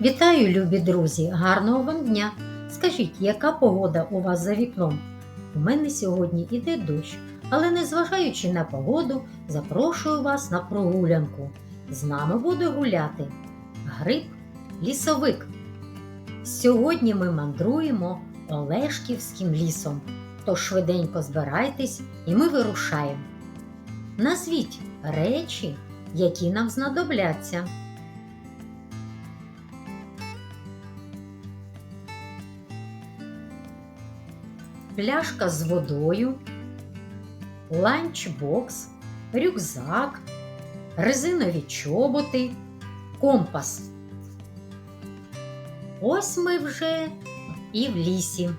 Вітаю, любі друзі! Гарного вам дня! Скажіть, яка погода у вас за вікном? У мене сьогодні іде дощ, але незважаючи на погоду, запрошую вас на прогулянку. З нами буде гуляти гриб лісовик. Сьогодні ми мандруємо Олешківським лісом. Тож швиденько збирайтесь і ми вирушаємо. Назвіть речі, які нам знадобляться. Пляшка з водою, ланчбокс, рюкзак, резинові чоботи, компас. Ось ми вже і в лісі.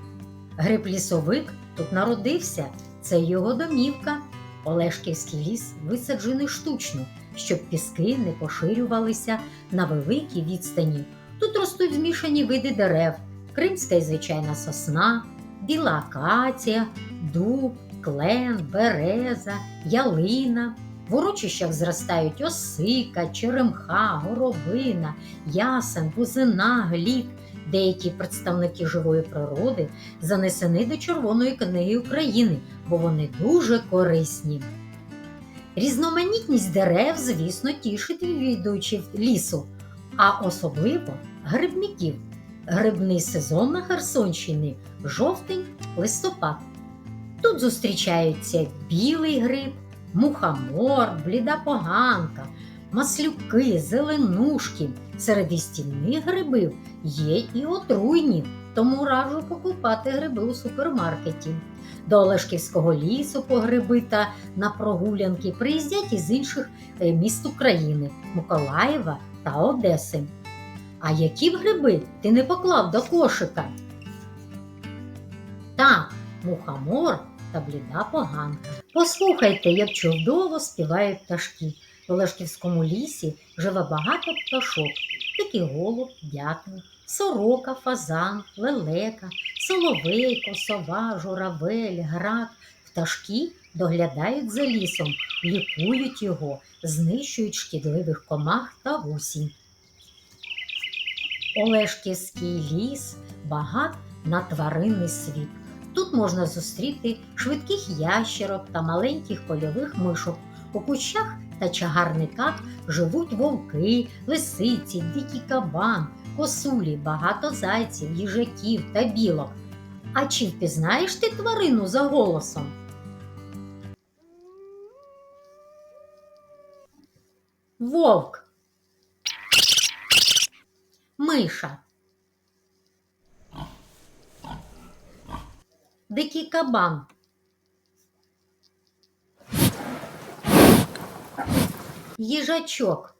Гриб лісовик тут народився. Це його домівка. Олешківський ліс висаджений штучно, щоб піски не поширювалися на великій відстані. Тут ростуть змішані види дерев, кримська і звичайна сосна, біла акація, дуб, клен, береза, ялина. В урочищах зростають осика, черемха, горобина, ясен, бузина, глід. Деякі представники живої природи занесені до Червоної книги України, бо вони дуже корисні. Різноманітність дерев, звісно, тішить відвідувачів лісу, а особливо грибників. Грибний сезон на Херсонщині жовтень, листопад. Тут зустрічаються білий гриб, мухомор, бліда поганка, маслюки, зеленушки. Серед істінних грибів є і отруйні, тому раджу покупати гриби у супермаркеті. До Олешківського лісу по гриби та на прогулянки приїздять із інших е, міст України Миколаєва та Одеси. А які б гриби ти не поклав до кошика? Так, мухомор та бліда поганка. Послухайте, як чудово співають пташки. В Олешківському лісі живе багато пташок, такі голуб, дятел, сорока, фазан, лелека, соловейко, сова, журавель, град. Пташки доглядають за лісом, лікують його, знищують шкідливих комах та гусінь. Олешківський ліс багат на тваринний світ. Тут можна зустріти швидких ящерок та маленьких польових мишок. У кущах та чагарниках живуть вовки, лисиці, дикий кабан, косулі, багато зайців, їжаків та білок. А чи впізнаєш ти тварину за голосом? Вовк. Миша. Дикий кабан. Їжачок.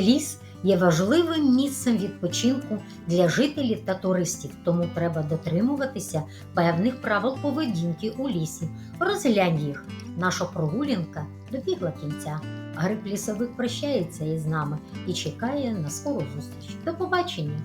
Ліс є важливим місцем відпочинку для жителів та туристів, тому треба дотримуватися певних правил поведінки у лісі. Розглянь їх. Наша прогулянка добігла кінця. Гриб лісовик прощається із нами і чекає на скору зустріч. До побачення!